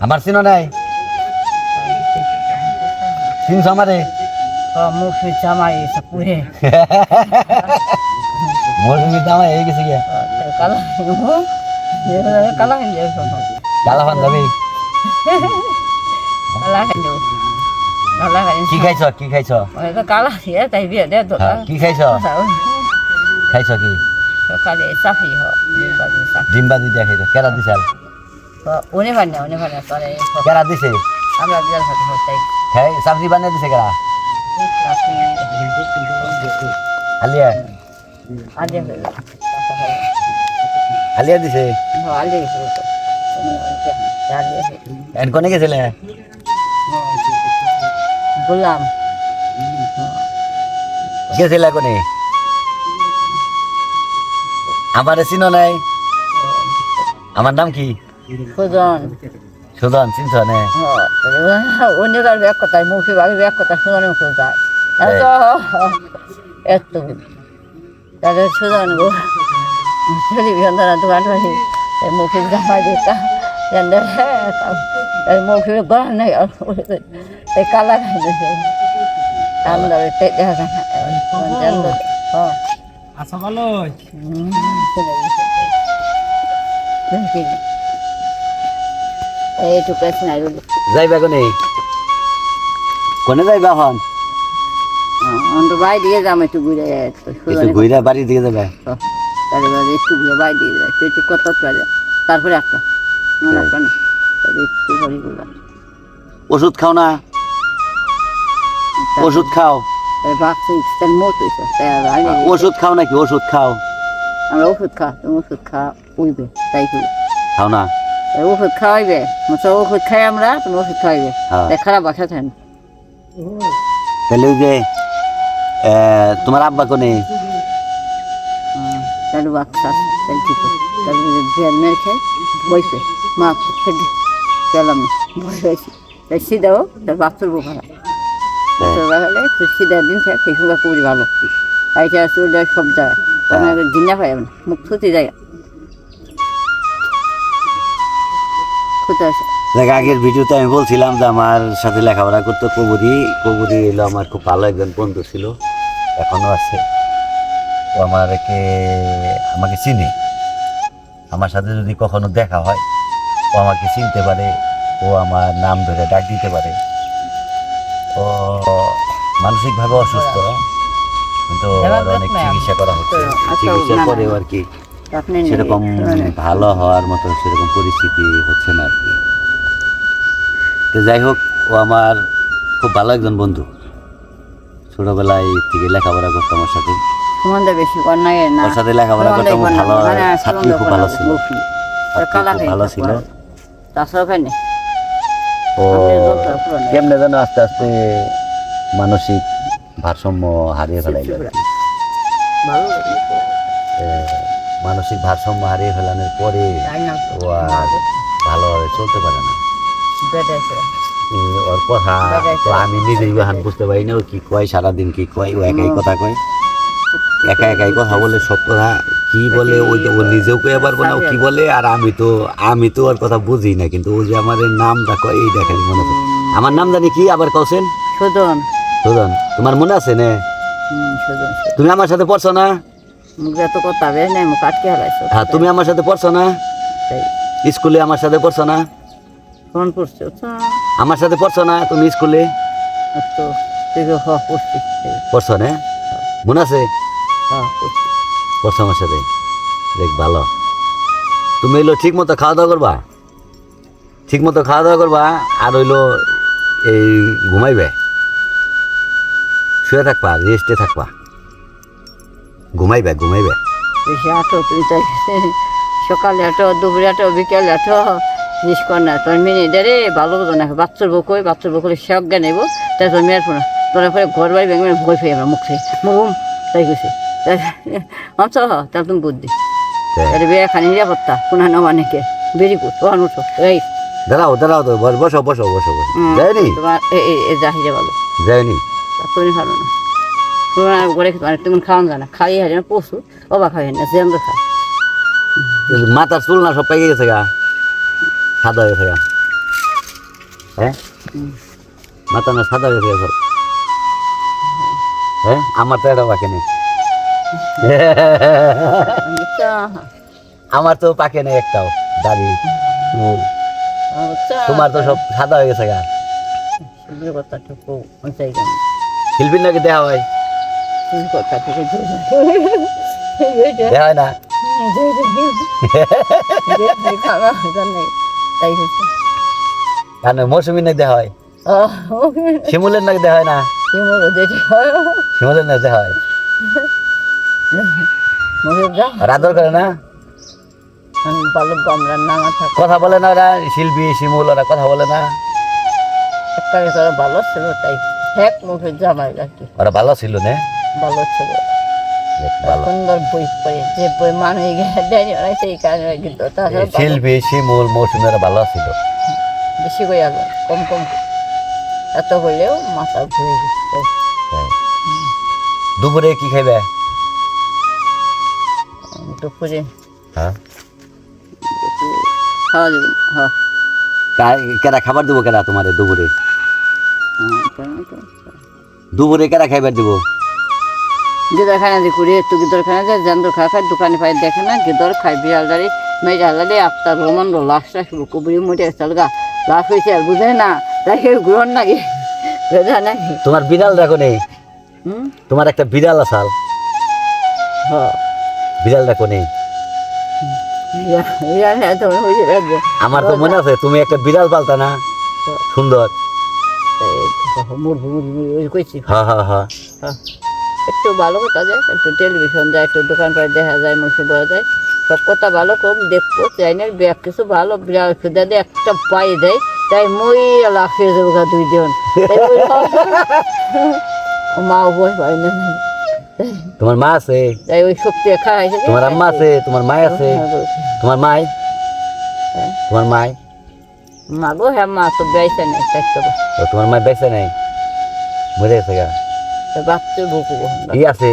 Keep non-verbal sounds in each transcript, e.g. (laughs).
আমার চিন নাই। চিনছ আমারে। মুখ জামাই পুরে। মোর তুমি দামা হয়ে গেছে গিয়া। কালা কালা গালা ফান যাবি কালা (laughs) কালা কি খাইছ কি খাইছ? কালা দিয়ে তাই বিয়ে দে তো। হ্যাঁ, কি খাইছ? খাইছ কি? সকালে চাফি হ। ডিম বাজি দিয়া খাইছ কেরা দিছাল? উনি পান না উনি পান না পরে কেরা দিছে? আমরা বিয়ার সাথে হতাই খাই সবজি বানিয়ে দিছে চাফি আলিয়া দিছে? আজে এন কোনে গেছিলে? গোলাম। গেছিলে কোনে? আমার চিনো নাই। আমার নাম কি? সুজন সুজন চিনছ নে তার ব্যাগ কথায় মুখে বাকি ব্যাগ কথা সুজনে মুখে যায় এত এত তাদের সুজন গো টেলিভিশন দ্বারা দোকান বাড়ি মুখে জামাই দিতা মুখে গড়া নাই এই কালা খাইছে আমরা দেখা হ্যাঁ আচ্ছা ভালো এইটুকু আছে না যাইবা কোনে? কোনে যাইবা এখন? অন্ত বাই দিয়ে যাম একটু ঘুরে একটু একটু ঘুরে বাড়ির দিকে যাবে? তারপরে একটু ঘুরে বাই দিয়ে যাবে একটু একটু কত পারে তারপরে একটা। মনে রাখবে না? একটু ঘুরে ঘুরে ওষুধ খাও না? ওষুধ খাও। ওষুধ খাও নাকি? ওষুধ খাও? আমরা ওষুধ খা তুমি ওষুধ খা উইবে তাই খাও না? ওষুধ খাওয়াইবে। মতো ওষুধ খাই আমরা তুমি ওষুধ খাওয়াইবে। হ্যাঁ। খারাপ বাসা থাকেন তাহলে ওই যে তোমার আব্বা কোনে? তাহলে বাচ্চা তাই ঠিক তাহলে বিয়ার মেরে খাই বইছে। মা খেতে গেলাম বসে আছি। তাই সিদাও তার বাচ্চার তো সিদা দিন থাকে সেই সময় খুবই ভালো। চলে সব জায়গায়। ওনাকে জিন্না পাই না। মুখ থুতে জায়গা খুঁতে আসে। দেখ আগের ভিডিওতে আমি বলছিলাম যে আমার সাথে লেখাপড়া করতো কবুরি। কবুরি এলো আমার খুব ভালো একজন বন্ধু ছিল এখনও আছে। ও আমাকে আমাকে চিনে। আমার সাথে যদি কখনো দেখা হয় ও আমাকে চিনতে পারে ও আমার নাম ধরে ডাক দিতে পারে। ও মানসিকভাবে অসুস্থ কিন্তু অনেক চিকিৎসা করা হচ্ছে। চিকিৎসা করেও আর কি সেরকম ভালো হওয়ার মতো সেরকম পরিস্থিতি হচ্ছে না আর কি। তো যাই হোক ও আমার খুব ভালো একজন বন্ধু। ছোটবেলায় থেকে লেখাপড়া করতো আমার সাথে। বেশি না। ওর সাথে লেখাপড়া করতাম ভালো ছাত্রী খুব ভালো ছিল। ভালো ছিল। না ও আপনি যত পুরনো। কেমনে যেন আস্তে আস্তে মানসিক ভারসাম্য হারিয়ে ফেলাইল। এ, মানসিক ভারসাম্য হারিয়ে ফেলানোর পরে ও আর ভালোভাবে চলতে পারে না। ওর কথা তো আমি নিজেই এখন বুঝতে পারি না ও কি কয় সারাদিন কি কয় ও একাই কথা কয়। একা একাই কথা বলে সব কথা কি বলে ওই যে ও নিজেও কয়ে পারব না ও কি বলে আর আমি তো আমি তো ওর কথা বুঝি না কিন্তু ও যে আমার নামটা কয় এই দেখালি মনে পড়ে। আমার নাম জানি কি আবার সুজন। সুজন। তোমার মনে আছে না? তুমি আমার সাথে পড়ছো না? মুখে তো কথা বের নাই মুখ আটকে হারাইছো হ্যাঁ তুমি আমার সাথে পড়ছো না? স্কুলে আমার সাথে পড়ছো না? ফোন করছ আমার সাথে পড়ছো না তুমি স্কুলে? তো তুই হ পড়ছি। পড়ছো না? মনে আছে? পড়ছো। আমার সাথে? দেখ ভালো। তুমি এলো ঠিক মতো খাওয়া দাওয়া করবা? ঠিক মতো খাওয়া দাওয়া করবা আর হইল এই ঘুমাইবে? শুয়ে থাকবা রেস্টে থাকবা। ঘুমাইবে ঘুমাইবে। বেশি আটো তুই তাই সকালে আটো দুপুরে আটো বিকেলে আটো জিজ্ঞেস কর না। তোর মেয়ে রে ভালো কথা না। বাচ্চার বউ কই? বাচ্চার বউ করে সে অজ্ঞান নেব তাই তোর মেয়ের ফোন তোরা পরে ঘর বাড়ি ভেঙে ভয় পেয়ে আমরা মুখ মরুম তাই কইছে। (laughs) অঞ্চ হ তাহলে তুমি বুদ্ধি। তাই। তাহলে বিয়ে খানি নিরাপত্তা কোনো না অনেকে ভেরি গুড ওয়ান উঠো এই। দাঁড়াও দাঁড়াও তো বস- বসো বসো বসো যায়নি? তোমার এ- এ- এ ভালো। যায়নি? তুমি ভালো না। তোমার ঘরে খাওয়ান যায় না। খাই হারি না পশু অবাক হয় না জেন্দ্র খা মাথার চুল না সব পেকে গেছে গা। সাদা হয়ে গেছে হ্যাঁ? মাথা না সাদা হয়ে গেছে হ্যাঁ? আমার তো এটা পাকে নেই। আমার তো পাকে নেই একটাও দাড়ি তোমার তো সব সাদা হয়ে গেছে গা। শিল্পীর নাকি দেওয়া হয়? কথাটুকু দেওয়া হয় না। কেন মৌসুমীর নাকি দেওয়া হয় শিমুলের নাকি দেওয়া হয় না। শিমুলের নাকি দেওয়া হয় আর আদর করে না? থাকে কথা বলে না ওরা শিল্পী শিমুল ওরা কথা বলে না। ভালো ছিল তাই। এক মুখে জামাই ওরা ভালো ছিল না। ভালো ছিল। সুন্দর বই পড়ে যে বই মানুষ দেয়নি ওরা সেই কারণে কিন্তু শিল্পী শিমুল মৌসুমী ভালো ছিল বেশি করে আলো কম কম। এত মাথা ঘুরে গেছে। হ্যাঁ। দুপুরে কি খাইবে? দুপুরে। হ্যাঁ। হ্যাঁ কেরা খাবার দেবো কেরা তোমার দুপুরে? দুপুরে কেরা খাইবার দিব? গিদর খানা দিয়ে করে একটু গিদর খানা যায় জান্দর খা খায় দোকানে পাই দেখে না গিদর খাই বিড়ালদারি মেয়ে হালালে আপনার রোমান লাশ টাস কুবুরি মরে চালগা লাশ হয়েছে আর বুঝে না তাই গ্রহণ নাকি? বেদা নাকি? তোমার বিড়াল রাখো নেই? তোমার একটা বিড়াল আসাল হ্যাঁ বিড়াল রাখো নেই? বিড়াল রাখবে। আমার তো মনে আছে তুমি একটা বিড়াল পালতা না? সুন্দর। হ্যাঁ হ্যাঁ হ্যাঁ হ্যাঁ। একটু ভালো কথা যায় একটু টেলিভিশন যায় একটু দোকান পাড়ে দেখা যায় মসুর বলা যায়। সব কথা ভালো কম দেখব চাই না ব্যাগ কিছু ভালো দিয়ে একটা পাই দেয় তাই মই লাফিয়ে যাব গা দুই জন (laughs) মা বই পাই না। তোমার মা আছে? তাই ওই শক্তি খাওয়াইছে তোমার আম্মা আছে? তোমার মাই আছে? তোমার মাই? হ্যাঁ। তোমার মাই? মা গো হ্যাঁ মা তো বেড়াইছে না তাই তো ও তোমার মাই বেঁচে নাই? মরে গেছে গা? বাচ্চা বুকু ই আছে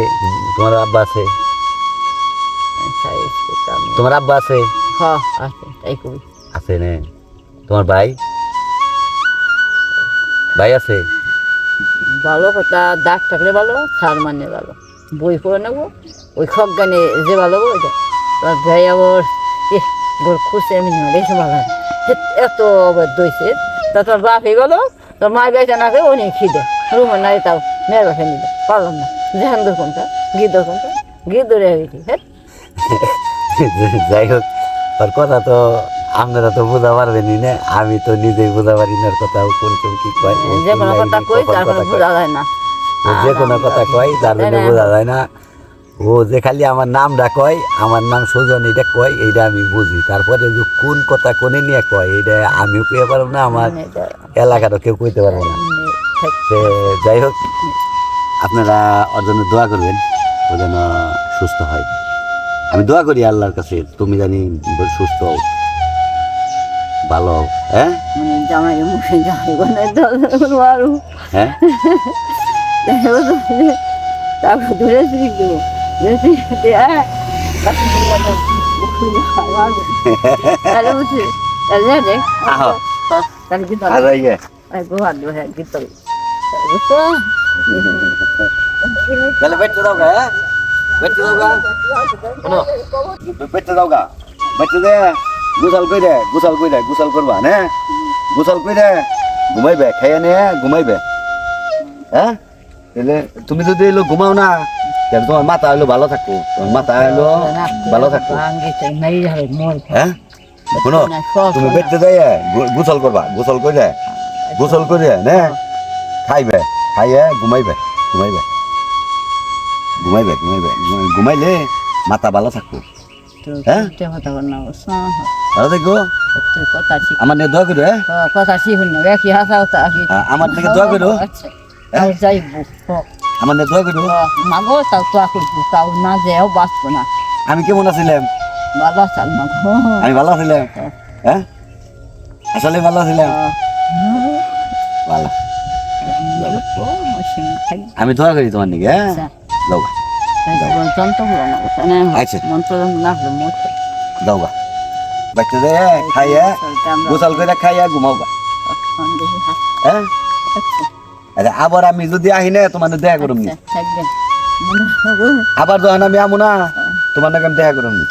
তোমার আব্বা আছে। তোমার আব্বা আছে? হ্যাঁ আছে তাই কবি আছে নে। তোমার ভাই? ভাই আছে? ভালো কথা দাগ থাকলে ভালো সার মানে ভালো। বই পড়ে নেব ওই খক গানে যে ভালো ওইটা ভাই আবার গোর খুশি আমি দেখছি ভালো এত- আবার দইছে তা তোর বাপ হয়ে গেলো তোর মা বেঁচে না খেয়ে অনেক খিদে। রুমে নাই তাও। মেয়ের বাসা নিতে পারলাম না। জেহান্দর কোনটা গিদর কোনটা গিদরে হয়েছি হ্যাঁ? (laughs) যাই হোক ওর কথা তো আপনারা তো বোঝা পারবেনি না আমি তো নিজেই বোঝা পারি না কথা কোন কোন কি কয় যে কোনো কথা কই কয়। বোঝা যায় না। যে কোনো কথা কয় তার জন্য বোঝা যায় না। ও যে খালি আমার নামটা কয় আমার নাম সুজন এটা কয় এইটা আমি বুঝি। তারপরে যে কোন কথা কোনে নিয়ে কয় এটা আমিও কইতে পারব না আমার এলাকারও কেউ কইতে পারব না। যাই হোক আপনারা ওর জন্য দোয়া করবেন ও যেন সুস্থ হয় আমি দোয়া করি আল্লাহর কাছে তুমি জানি সুস্থ হও ভালো হও হ্যাঁ মানে হ্যাঁ তারপর দেবো তাহলে আহো। কি ইয়ে হ্যাঁ কি তবে বুঝছ তাহলে বেটতে দাও গা হ্যাঁ বেটতে দাও গা শোনো বেটতে দাও গা বেটতে দে গুছাল কই দে গুছাল কই দে গুছাল করবা না গুছাল কই দে ঘুমাইবে খাইয়া নে ঘুমাইবে হ্যাঁ তাহলে তুমি যদি এলো ঘুমাও না তাহলে তোমার মাথা হইল ভালো থাকব তোমার মাথা হইল ভালো থাকব আঙ্গি চাই নাই যাবে মোর হ্যাঁ শোনো তুমি বেটতে দেয় গোসল করবা গোসল করে গোসল করে নে খাইবে খাইয়ে ঘুমাইবে ঘুমাইবে। ঘুমাইবে ঘুমাইবে ঘুমাইলে মাথা ভালো থাকব। হ্যাঁ? ভালো আমার নিয়ে দোয়া করো কথা শিখুন না হাসা হতা আমার দিকে দোয়া করো আচ্ছা। আমার নিয়ে দোয়া করো মাগো তাও তো করব তাও না যেও বাঁচবো না আমি কেমন আছিলাম? ভালো মাগো আমি ভালো আছিলাম। হ্যাঁ আসলে ভালো আছিলাম। ভালো। আমি দোয়া করি তোমার নিকে হ্যাঁ? দাও হলো না আচ্ছা। দাও গা। বাচ্চা দে খাইয়া গোসাল করে খাইয়া ঘুমাও গা। হ্যাঁ। আচ্ছা। আবার আমি যদি আহি না তোমার দেখা করুম হবে আবার যখন আমি আমু না তোমার নাকি আমি দেখা করুম নি।